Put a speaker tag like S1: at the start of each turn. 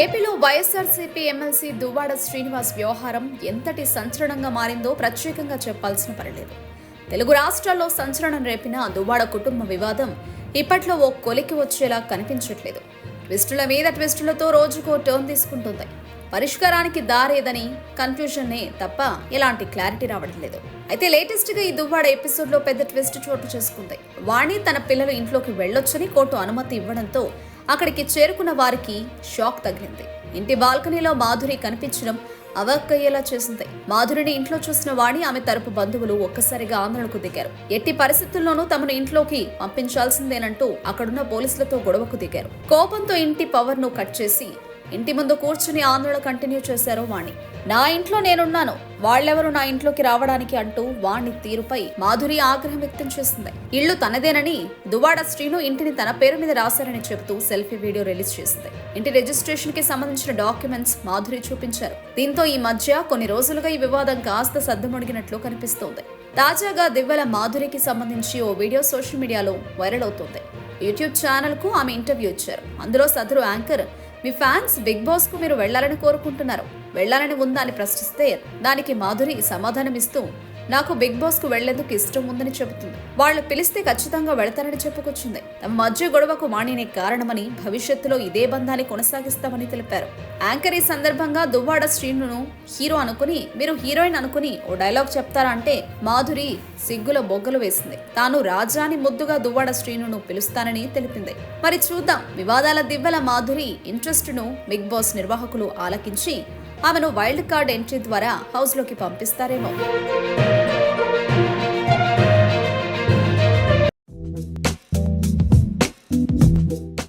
S1: ఏపీలో వైఎస్ఆర్సీపీ ఎమ్మెల్సీ దువ్వాడ శ్రీనివాస్ వ్యవహారం ఎంతటి సంచలనంగా మారిందో ప్రత్యేకంగా చెప్పాల్సిన పనిలేదు తెలుగు రాష్ట్రాల్లో సంచలనం రేపిన దువ్వాడ కుటుంబ వివాదం ఇప్పట్లో ఓ కొలికి వచ్చేలా కనిపించట్లేదు. ట్విస్టుల మీద ట్విస్టులతో రోజుకో టర్న్ తీసుకుంటుంది. పరిష్కారానికి దారేదని కన్ఫ్యూజన్నే తప్ప ఎలాంటి క్లారిటీ రావడం లేదు. అయితే లేటెస్ట్గా ఈ దువ్వాడ ఎపిసోడ్లో పెద్ద ట్విస్ట్ చోటు చేసుకుంది. వాణి తన పిల్లలు ఇంట్లోకి వెళ్ళొచ్చని కోర్టు అనుమతి ఇవ్వడంతో అక్కడికి చేరుకున్న వారికి షాక్ తగిలింది. ఇంటి బాల్కనీలో మాధురి కనిపించడం అవక్కయ్యేలా చేసింది. మాధురిని ఇంట్లో చూసిన వాణి ఆమె తరపు బంధువులు ఒక్కసారిగా ఆందోళనకు దిగారు. ఎట్టి పరిస్థితుల్లోనూ తమను ఇంట్లోకి పంపించాల్సిందేనంటూ అక్కడున్న పోలీసులతో గొడవకు దిగారు. కోపంతో ఇంటి పవర్ను కట్ చేసి ఇంటి ముందు కూర్చుని ఆందోళన కంటిన్యూ చేశారు వాణి. నా ఇంట్లో నేనున్నాను. వాళ్ళెవరు నా ఇంట్లోకి రావడానికి అంటూ వాణి తీరుపై మాధురి ఆగ్రహం వ్యక్తం చేసింది. ఇల్లు తనదేనని దువాడ శ్రీను ఇంటిని తన పేరు మీద రాశారని చెబుతూ సెల్ఫీ వీడియో రిలీజ్ చేసింది. ఇంటి రిజిస్ట్రేషన్కి సంబంధించిన డాక్యుమెంట్స్ మాధురి చూపించారు. దీంతో ఈ మధ్య కొన్ని రోజులుగా ఈ వివాదం కాస్త సద్దుమణిగినట్లు కనిపిస్తోంది. తాజాగా దివ్వెల మాధురికి సంబంధించి ఓ వీడియో సోషల్ మీడియాలో వైరల్ అవుతోంది. యూట్యూబ్ ఛానల్కు ఆమె ఇంటర్వ్యూ ఇచ్చారు. అందులో సదరు యాంకర్ మీ ఫ్యాన్స్ బిగ్ బాస్కు మీరు వెళ్ళాలని కోరుకుంటున్నారు. వెళ్ళాలని ఉందా అని ప్రశ్నిస్తే దానికి మాధురి సమాధానం ఇస్తూ నాకు బిగ్ బాస్కు వెళ్ళేందుకు ఇష్టం ఉందని చెబుతుంది. వాళ్ళు పిలిస్తే ఖచ్చితంగా వెళతానని చెప్పుకొచ్చింది. తమ మధ్య గొడవకు మాణినే కారణమని భవిష్యత్తులో ఇదే బంధాన్ని కొనసాగిస్తామని తెలిపారు. యాంకర్ ఈ సందర్భంగా దువ్వాడ శ్రీనును హీరో అనుకుని మీరు హీరోయిన్ అనుకుని ఓ డైలాగ్ చెప్తారా అంటే మాధురి సిగ్గుల బొగ్గలు వేసింది. తాను రాజాని ముద్దుగా దువ్వాడ శ్రీనును పిలుస్తానని తెలిపింది. మరి చూద్దాం. వివాదాల దివ్వెల మాధురి ఇంట్రెస్ట్ను బిగ్ బాస్ నిర్వాహకులు ఆలకించి ఆమెను వైల్డ్ కార్డ్ ఎంట్రీ ద్వారా హౌస్లోకి పంపిస్తారేమో.